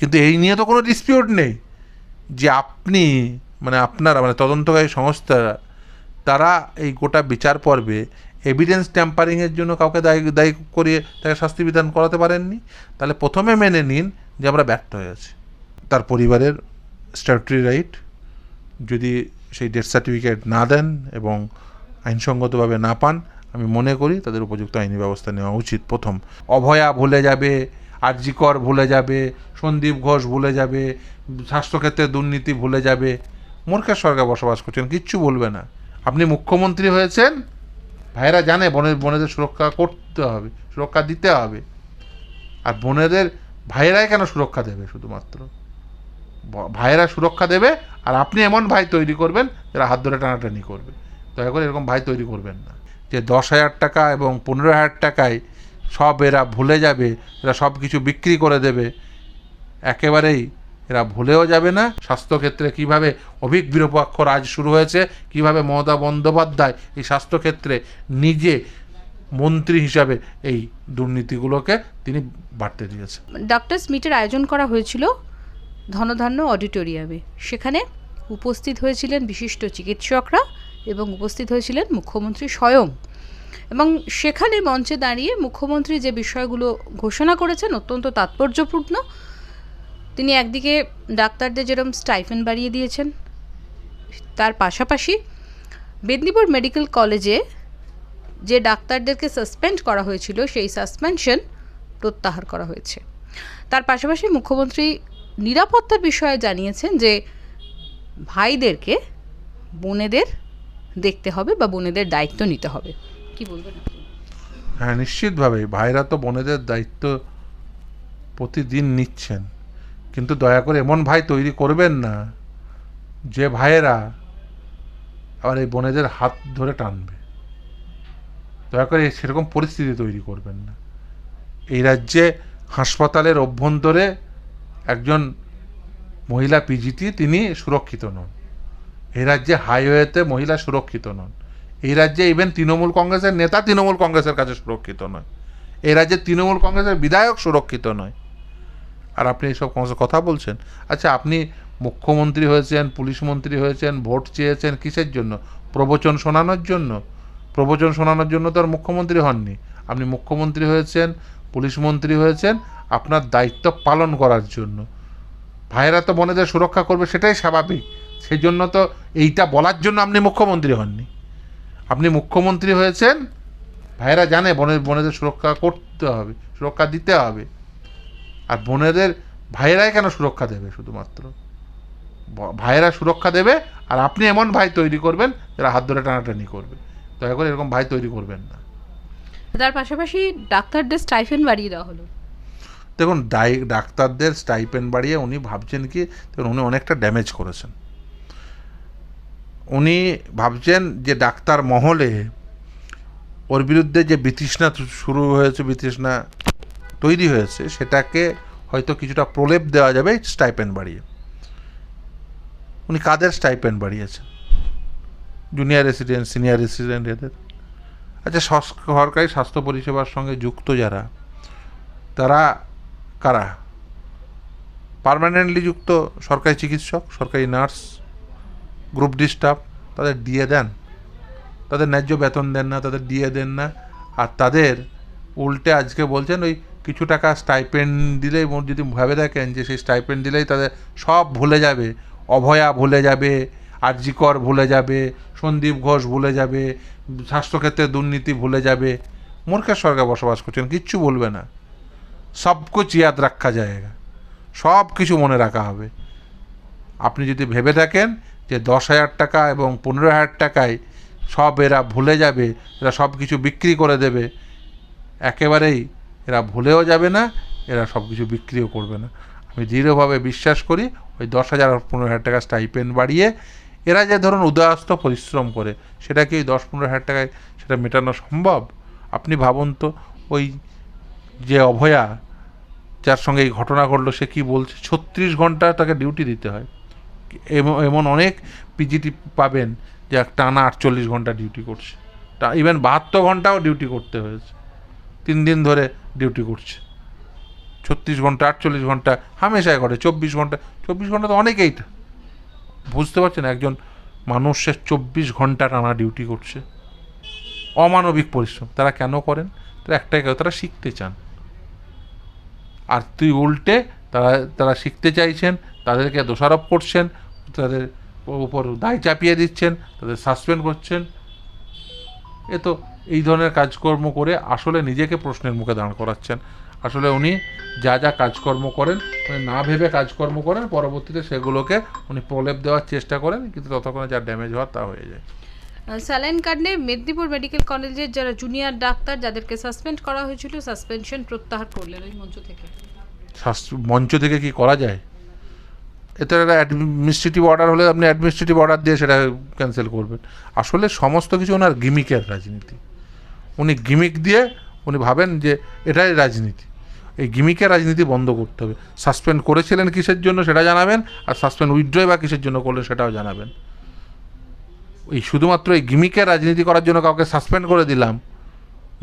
কিন্তু এই নিয়ে তো কোনো ডিসপিউট নেই। যে আপনি মানে আপনারা মানে তদন্তকারী সংস্থারা তারা এই গোটা বিচার পর্বে এভিডেন্স ট্যাম্পারিংয়ের জন্য কাউকে দায়ী দায়ী করিয়ে তাকে শাস্তি বিধান করাতে পারেননি। তাহলে প্রথমে মেনে নিন যে আমরা ব্যর্থ হয়ে আছি। তার পরিবারের স্ট্যাটুটরি রাইট যদি সেই ডেথ সার্টিফিকেট না দেন এবং আইনসঙ্গতভাবে না পান, আমি মনে করি তাদের উপযুক্ত আইনি ব্যবস্থা নেওয়া উচিত প্রথম। অভয়া ভুলে যাবে আরজিকর ভুলে যাবে, সন্দীপ ঘোষ ভুলে যাবে, স্বাস্থ্যক্ষেত্রে দুর্নীতি ভুলে যাবে মূর্খের সরকার বসবাস করছেন, কিচ্ছু বলবে না। আপনি মুখ্যমন্ত্রী হয়েছেন, ভাইরা জানে বনের বনেদের সুরক্ষা করতে হবে, সুরক্ষা দিতে হবে। আর বোনেদের ভাইয়েরাই কেন সুরক্ষা দেবে শুধুমাত্র? ভাইয়েরা সুরক্ষা দেবে, আর আপনি এমন ভাই তৈরি করবেন যারা হাত ধরে টানাটানি করবে। দয়া করে এরকম ভাই তৈরি করবেন না। যে দশ হাজার টাকা এবং পনেরো হাজার টাকায় সব এরা ভুলে যাবে, এরা সব কিছু বিক্রি করে দেবে। একেবারেই এরা ভুলেও যাবে না। স্বাস্থ্যক্ষেত্রে কীভাবে অভিক বিরূপাক্ষ রাজ শুরু হয়েছে, কীভাবে মমতা বন্দ্যোপাধ্যায় এই স্বাস্থ্যক্ষেত্রে নিজে মন্ত্রী হিসাবে এই দুর্নীতিগুলোকে তিনি বাড়তে দিয়েছেন। ডাক্তার্স মিটের আয়োজন করা হয়েছিল ধনধান্য অডিটোরিয়ামে। সেখানে উপস্থিত হয়েছিলেন বিশিষ্ট চিকিৎসকরা এবং উপস্থিত হয়েছিলেন মুখ্যমন্ত্রী স্বয়ং এবং সেখানে মঞ্চে দাঁড়িয়ে মুখ্যমন্ত্রী যে বিষয়গুলো ঘোষণা করেছেন অত্যন্ত তাৎপর্যপূর্ণ। তিনি একদিকে ডাক্তারদের যেরকম স্টাইফেন বাড়িয়ে দিয়েছেন, তার পাশাপাশি মেদিনীপুর মেডিকেল কলেজে যে ডাক্তারদেরকে সাসপেন্ড করা হয়েছিল, সেই সাসপেনশন প্রত্যাহার করা হয়েছে। তার পাশাপাশি মুখ্যমন্ত্রী নিরাপত্তার বিষয়ে জানিয়েছেন যে ভাইদেরকে বোনেদের দেখতে হবে বা বোনেদের দায়িত্ব নিতে হবে। কি বলবেন? হ্যাঁ নিশ্চিতভাবেই। ভাইরা তো বোনেদের দায়িত্ব প্রতিদিন নিচ্ছেন। কিন্তু দয়া করে এমন ভাই তৈরি করবেন না, যে ভাইয়েরা আবার এই বোনেদের হাত ধরে টানবে। দয়া করে সেরকম পরিস্থিতি তৈরি করবেন না। এই রাজ্যে হাসপাতালের অভ্যন্তরে একজন মহিলা পিজিটি তিনি সুরক্ষিত নন। এই রাজ্যে হাইওয়েতে মহিলা সুরক্ষিত নন। এই রাজ্যে ইভেন তৃণমূল কংগ্রেসের নেতা তৃণমূল কংগ্রেসের কাছে সুরক্ষিত নয়। এই রাজ্যে তৃণমূল কংগ্রেসের বিধায়ক সুরক্ষিত নয়। আর আপনি এইসব কথা বলছেন? আচ্ছা আপনি মুখ্যমন্ত্রী হয়েছেন, পুলিশ মন্ত্রী হয়েছেন, ভোট চেয়েছেন কিসের জন্য? প্রবচন শোনানোর জন্য? প্রবচন শোনানোর জন্য তো আর মুখ্যমন্ত্রী হননি। আপনি মুখ্যমন্ত্রী হয়েছেন, পুলিশ মন্ত্রী হয়েছেন, আপনার দায়িত্ব পালন করার জন্য। ভাইয়েরা তো বনেদের সুরক্ষা করবে, সেটাই স্বাভাবিক। সেই জন্য তো এইটা বলার জন্য আপনি মুখ্যমন্ত্রী হননি। মুখ্যমন্ত্রী হয়েছেন ভাইয়েরা জানে বনের বনেদের সুরক্ষা করতে হবে সুরক্ষা দিতে হবে। আর বোনেদের ভাইয়েরাই কেন সুরক্ষা দেবে শুধুমাত্র? ভাইয়েরা সুরক্ষা দেবে আর আপনি এমন ভাই তৈরি করবেন যারা হাত ধরে টানাটানি করবে। দয়া করে এরকম ভাই তৈরি করবেন না। তার পাশাপাশি ডাক্তারদের স্টাইফেন বাড়িয়ে দেওয়া হলো। দেখুন ডাক্তারদের স্টাইপেন্ড বাড়িয়ে উনি ভাবছেন কি দেখুন উনি অনেকটা ড্যামেজ করেছেন। উনি ভাবছেন যে ডাক্তার মহলে ওর বিরুদ্ধে যে বিতৃষ্ণা শুরু হয়েছে, বিতৃষ্ণা তৈরি হয়েছে, সেটাকে হয়তো কিছুটা প্রলেপ দেওয়া যাবে স্টাইপেন্ড বাড়িয়ে। উনি কাদের স্টাইপেন্ড বাড়িয়েছেন? জুনিয়র রেসিডেন্ট, সিনিয়র রেসিডেন্ট এদের? আচ্ছা সরকারি স্বাস্থ্য পরিষেবার সঙ্গে যুক্ত যারা, তারা কারা? পার্মানেন্টলি যুক্ত সরকারি চিকিৎসক, সরকারি নার্স? গ্রুপ ডিস্টার্ব তাদের দিয়ে দেন। তাদের ন্যায্য বেতন দেন না, তাদের দিয়ে দেন না। আর তাদের উল্টে আজকে বলছেন ওই কিছু টাকা স্টাইপেন্ড দিলেই যদি ভেবে দেখেন যে সেই স্টাইপেন্ড দিলেই তাদের সব ভুলে যাবে। অভয়া ভুলে যাবে, আরজিকর ভুলে যাবে, সন্দীপ ঘোষ ভুলে যাবে, স্বাস্থ্যক্ষেত্রে দুর্নীতি ভুলে যাবে। মূর্খের সরকার বসবাস করছেন, কিচ্ছু বলবে না। সব কুছ ইয়াদ রাখা যায়গা সব কিছু মনে রাখা হবে। আপনি যদি ভেবে থাকেন যে দশ হাজার টাকা এবং পনেরো হাজার টাকায় সব এরা ভুলে যাবে, এরা সব কিছু বিক্রি করে দেবে। একেবারেই এরা ভুলেও যাবে না, এরা সব কিছু বিক্রিও করবে না। আমি দৃঢ়ভাবে বিশ্বাস করি, ওই দশ হাজার পনেরো হাজার টাকা স্টাইপেন্ড বাড়িয়ে এরা যে ধরুন উদয়াস্ত পরিশ্রম করে, সেটা কি দশ পনেরো হাজার টাকায় সেটা মেটানো সম্ভব? আপনি ভাবুন তো, ওই যে অভয়া, যার সঙ্গে এই ঘটনা ঘটলো, সে কি বলছে? ছত্রিশ ঘণ্টা তাকে ডিউটি দিতে হয়। এমন অনেক পিজিটি পাবেন যে টানা আটচল্লিশ ঘণ্টা ডিউটি করছে। তা ইভেন বাহাত্তর ঘন্টাও ডিউটি করতে হয়েছে। তিন দিন ধরে ডিউটি করছে। ছত্রিশ ঘণ্টা, আটচল্লিশ ঘণ্টা, হামেশাই ঘটে। চব্বিশ ঘণ্টা চব্বিশ ঘণ্টা তো অনেকেই বুঝতে পারছেন? একজন মানুষের চব্বিশ ঘণ্টা টানা ডিউটি করছে। অমানবিক পরিশ্রম। তারা কেন করেন? তারা একটাই তারা শিখতে চান। আর তুই উল্টে তারা তারা শিখতে চাইছেন, তাদেরকে দোষারোপ করছেন, তাদের উপর দায় চাপিয়ে দিচ্ছেন, তাদের সাসপেন্ড করছেন। এ তো এই ধরনের কাজকর্ম করে আসলে নিজেকে প্রশ্নের মুখে দাঁড় করাচ্ছেন। আসলে উনি যা যা কাজকর্ম করেন না ভেবে কাজকর্ম করেন, পরবর্তীতে সেগুলোকে উনি প্রলেপ দেওয়ার চেষ্টা করেন, কিন্তু ততক্ষণে যা ড্যামেজ হওয়ার তা হয়ে যায়। স্যালাইন কাণ্ডে মেদিনীপুর মেডিকেল কলেজের যারা জুনিয়র ডাক্তার, যাদেরকে সাসপেন্ড করা হয়েছিল সাসপেনশন প্রত্যাহার করলেন ওই মঞ্চ থেকে। মঞ্চ থেকে কি করা যায়? এতে একটা অ্যাডমিনিস্ট্রেটিভ অর্ডার হলে আপনি অ্যাডমিনিস্ট্রেটিভ অর্ডার দিয়ে সেটা ক্যান্সেল করবেন। আসলে সমস্ত কিছু ওনার গিমিকের রাজনীতি। উনি গিমিক দিয়ে উনি ভাবেন যে এটাই রাজনীতি। এই গিমিকের রাজনীতি বন্ধ করতে হবে। সাসপেন্ড করেছিলেন কিসের জন্য সেটা জানাবেন, আর সাসপেন্ড উইথড্রয় বা কিসের জন্য করলেন সেটাও জানাবেন। এই শুধুমাত্র এই গিমিকের রাজনীতি করার জন্য কাউকে সাসপেন্ড করে দিলাম,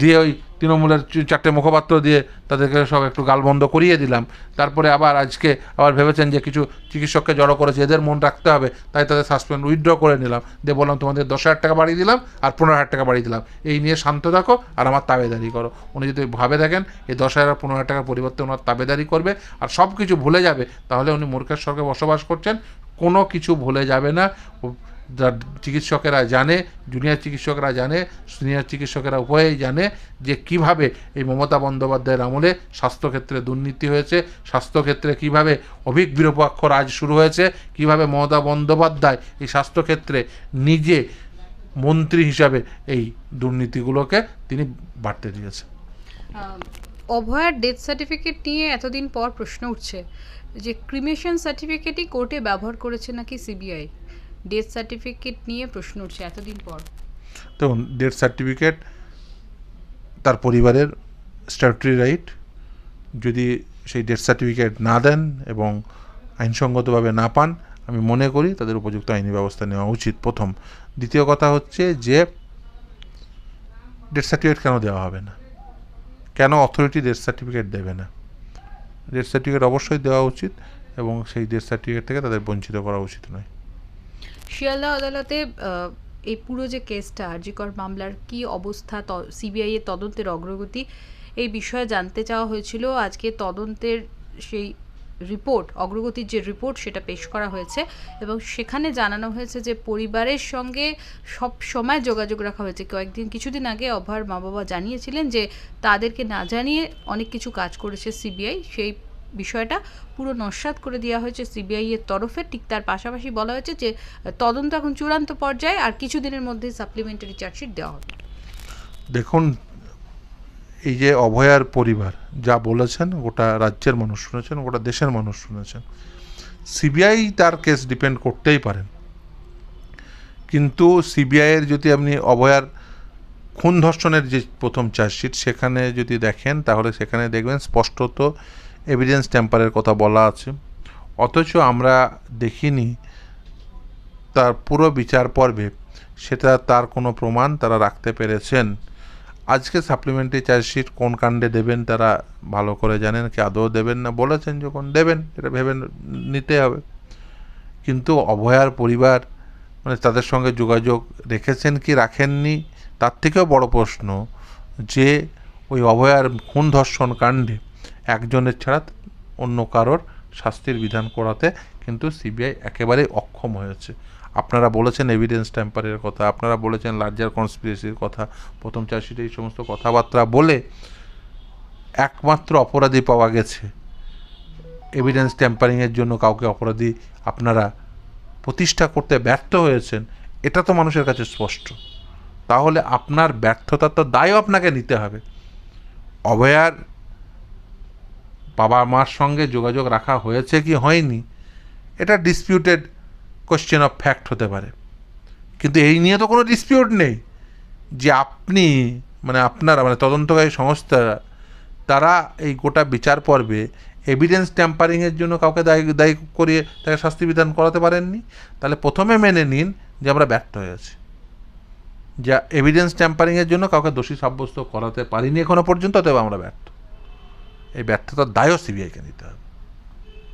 দিয়ে ওই তৃণমূলের চারটে মুখপাত্র দিয়ে তাদেরকে সব একটু গালবন্ধ করিয়ে দিলাম। তারপরে আবার আজকে আবার ভেবেছেন যে কিছু চিকিৎসককে জড়ো করেছে, এদের মন রাখতে হবে। তাই তাদের সাসপেন্ড, উইথড্র করে নিলাম। দিয়ে বললাম, তোমাদের দশ হাজার টাকা বাড়িয়ে দিলাম আর পনেরো হাজার টাকা বাড়িয়ে দিলাম। এই নিয়ে শান্ত থাকো আর আমার তাবেদারি করো। উনি যদি ভাবে দেখেন, এই দশ হাজার পনেরো হাজার টাকার পরিবর্তে ওনার তাবেদারি করবে আর সব কিছু ভুলে যাবে, তাহলে উনি মূর্খের স্বর্গে বসবাস করছেন। কোনো কিছু ভুলে যাবে না। চিকিৎসকেরা জানে জুনিয়র চিকিৎসকরা জানে সিনিয়র চিকিৎসকেরা উভয়েই জানে যে কীভাবে এই মমতা বন্দ্যোপাধ্যায়ের আমলে স্বাস্থ্যক্ষেত্রে দুর্নীতি হয়েছে স্বাস্থ্যক্ষেত্রে কীভাবে অভিক বিরূপাক্ষ রাজ শুরু হয়েছে কীভাবে মমতা বন্দ্যোপাধ্যায় এই স্বাস্থ্যক্ষেত্রে নিজে মন্ত্রী হিসাবে এই দুর্নীতিগুলোকে তিনি বাড়তে দিয়েছেন। আহ, অভয়ার ডেথ সার্টিফিকেট নিয়ে এতদিন পর প্রশ্ন উঠছে যে ক্রিমেশন সার্টিফিকেটই কোর্টে ব্যবহার করেছে নাকি সিবিআই ডেথ সার্টিফিকেট নিয়ে প্রশ্ন উঠছে এতদিন পর। দেখুন ডেথ সার্টিফিকেট তার পরিবারের স্ট্যাটুটরি রাইট যদি সেই ডেথ সার্টিফিকেট না দেন এবং আইনসঙ্গতভাবে না পান, আমি মনে করি তাদের উপযুক্ত আইনি ব্যবস্থা নেওয়া উচিত প্রথম। দ্বিতীয় কথা হচ্ছে যে ডেথ সার্টিফিকেট কেন দেওয়া হবে না? কেন অথরিটি ডেথ সার্টিফিকেট দেবে না? ডেথ সার্টিফিকেট অবশ্যই দেওয়া উচিত এবং সেই ডেথ সার্টিফিকেট থেকে তাদের বঞ্চিত করা উচিত নয়। শিয়ালদা আদালতে এই পুরো যে কেসটা, আরজিকর মামলার কি অবস্থা সিবিআই এর তদন্তের অগ্রগতি, এই বিষয়ে জানতে চাওয়া হয়েছিল। আজকে তদন্তের সেই রিপোর্ট, অগ্রগতির যে রিপোর্ট, সেটা পেশ করা হয়েছে এবং সেখানে জানানো হয়েছে যে পরিবারের সঙ্গে সব সময় যোগাযোগ রাখা হয়েছে। কয়েকদিন, কিছুদিন আগে অভয়ার মা বাবা জানিয়েছিলেন যে তাদেরকে না জানিয়ে অনেক কিছু কাজ করেছে সিবিআই। সেই বিষয়টা পুরো নস্বাত করে দেওয়া হয়েছে সিবিআই এর তরফে। ঠিক তার পাশাপাশি বলা হয়েছে যে, তদন্ত এখন চূড়ান্ত পর্যায়ে আর কিছুদিনের মধ্যে সাপ্লিমেন্টারি চার্জশিট দেওয়া হবে। দেখুন, এই যে অভয়ার পরিবার, যা বলেছেন, গোটা রাজ্যের মানুষ শুনেছেন, গোটা দেশের মানুষ শুনেছেন, সিবিআই তার কেস ডিপেন্ড করতেই পারেন। কিন্তু সিবিআইয়ের যদি আপনি অভয়ার খুন ধর্ষণের যে প্রথম চার্জশিট সেখানে যদি দেখেন, তাহলে সেখানে দেখবেন স্পষ্টত এভিডেন্স ট্যাম্পারের কথা বলা আছে। অথচ আমরা দেখিনি তার পুরো বিচার পর্বে, সেটা তার কোনো প্রমাণ তারা রাখতে পেরেছেন। আজকে সাপ্লিমেন্টারি চার্জশিট কোন কাণ্ডে দেবেন তারা ভালো করে জানেন, কি আদৌ দেবেন না, বলেছেন যখন দেবেন এটা ভেবে নিতে হবে। কিন্তু অভয়ার পরিবার মানে তাদের সঙ্গে যোগাযোগ রেখেছেন কি রাখেননি, তার থেকেও বড় প্রশ্ন যে ওই অভয়ার খুন ধর্ষণ কাণ্ডে একজনের ছাড়া অন্য কারোর শাস্তির বিধান করাতে কিন্তু সিবিআই একেবারে অক্ষম হয়েছে। আপনারা বলেছেন এভিডেন্স ট্যাম্পারের কথা, আপনারা বলেছেন লার্জার কনস্পিরেসির কথা, প্রথম চার্জশিটে এই সমস্ত কথাবার্তা বলে একমাত্র অপরাধী পাওয়া গেছে। এভিডেন্স ট্যাম্পারিংয়ের জন্য কাউকে অপরাধী আপনারা প্রতিষ্ঠা করতে ব্যর্থ হয়েছেন, এটা তো মানুষের কাছে স্পষ্ট। তাহলে আপনার ব্যর্থতার তো দায়ও আপনাকে নিতে হবে। অভয়ার বাবা মার সঙ্গে যোগাযোগ রাখা হয়েছে কি হয়নি, এটা ডিসপিউটেড কোশ্চেন অফ ফ্যাক্ট হতে পারে। কিন্তু এই নিয়ে তো কোনো ডিসপিউট নেই যে আপনি মানে আপনারা মানে তদন্তকারী সংস্থারা, তারা এই গোটা বিচার পর্বে এভিডেন্স ট্যাম্পারিংয়ের জন্য কাউকে দায়ী দায়ী করিয়ে তাকে শাস্তি বিধান করাতে পারেননি। তাহলে প্রথমে মেনে নিন যে আমরা ব্যর্থ হয়েছি যা এভিডেন্স ট্যাম্পারিংয়ের জন্য কাউকে দোষী সাব্যস্ত করাতে পারিনি এখনও পর্যন্ত তবে আমরা ব্যর্থ। এই ব্যর্থতার দায়ও সিবিআইকে নিতে হবে।